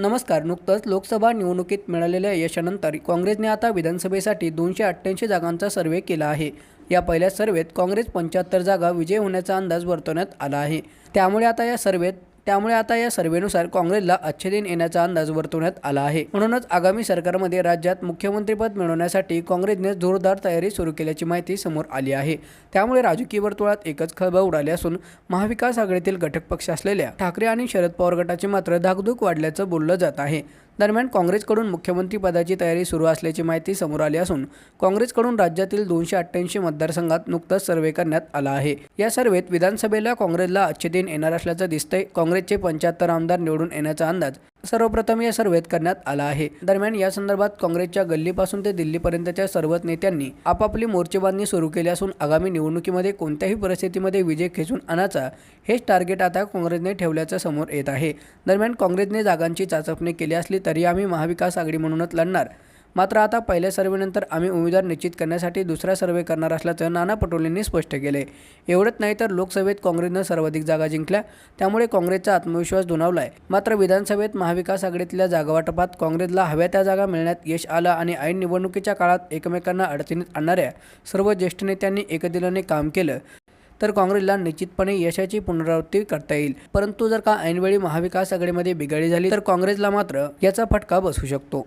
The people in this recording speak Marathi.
नमस्कार नुकतंच लोकसभा निवडणुकीत मिळालेल्या यशानंतर काँग्रेसने आता विधानसभेसाठी दोनशे अठ्ठ्याऐंशी जागांचा सर्वे केला आहे. या पहिल्या सर्वेत काँग्रेस पंच्याहत्तर जागा विजय होण्याचा अंदाज वर्तवण्यात आला आहे. त्यामुळे आता या सर्वेत त्यामुळे आता या सर्व्हेनुसार काँग्रेसला अच्छे दिन येण्याचा अंदाज वर्तवण्यात आला आहे. म्हणूनच आगामी सरकारमध्ये राज्यात मुख्यमंत्रीपद मिळवण्यासाठी काँग्रेसने जोरदार तयारी सुरू केल्याची माहिती समोर आली आहे. त्यामुळे राजकीय वर्तुळात एकच खळबळ उडाली असून महाविकास आघाडीतील घटक पक्ष असलेल्या ठाकरे आणि शरद पवार गटाची मात्र धाकधूक वाढल्याचं बोललं जात आहे. दरम्यान काँग्रेसकडून मुख्यमंत्रीपदाची तयारी सुरू असल्याची माहिती समोर आली असून काँग्रेसकडून राज्यातील दोनशे अठ्ठ्याऐंशी मतदारसंघात नुकताच सर्व्हे करण्यात आला आहे. या सर्व्हेत विधानसभेला काँग्रेसला अच्छे दिन येणार असल्याचं दिसतंय. काँग्रेसचे पंच्याहत्तर आमदार निवडून येण्याचा अंदाज सर्वप्रथम या सर्व्हेत करण्यात आला आहे. दरम्यान या संदर्भात काँग्रेसच्या गल्लीपासून ते दिल्लीपर्यंतच्या सर्वच नेत्यांनी आपापली मोर्चेबांधणी सुरू केली असून आगामी निवडणुकीमध्ये कोणत्याही परिस्थितीमध्ये विजय खेचून आणायचा हेच टार्गेट आता काँग्रेसने ठेवल्याचं समोर येत आहे. दरम्यान काँग्रेसने जागांची चाचपणी केली असली तरी आम्ही महाविकास आघाडी म्हणूनच लढणार. मात्र आता पहिल्या सर्व्हेनंतर आम्ही उमेदवार निश्चित करण्यासाठी दुसरा सर्व्हे करणार असल्याचं नाना पटोलेंनी स्पष्ट केले. एवढंच नाही तर लोकसभेत काँग्रेसनं सर्वाधिक जागा जिंकल्या त्यामुळे काँग्रेसचा आत्मविश्वास दुणावलाय. मात्र विधानसभेत महाविकास आघाडीतल्या जागावाटपात काँग्रेसला हव्या त्या जागा मिळण्यात यश आलं आणि ऐन निवडणुकीच्या काळात एकमेकांना अडचणीत आणणाऱ्या सर्व ज्येष्ठ नेत्यांनी एकदिलाने काम केलं तर काँग्रेसला निश्चितपणे यशाची पुनरावृत्ती करता येईल. परंतु जर का ऐनवेळी महाविकास आघाडीमध्ये बिघाडी झाली तर काँग्रेसला मात्र याचा फटका बसू शकतो.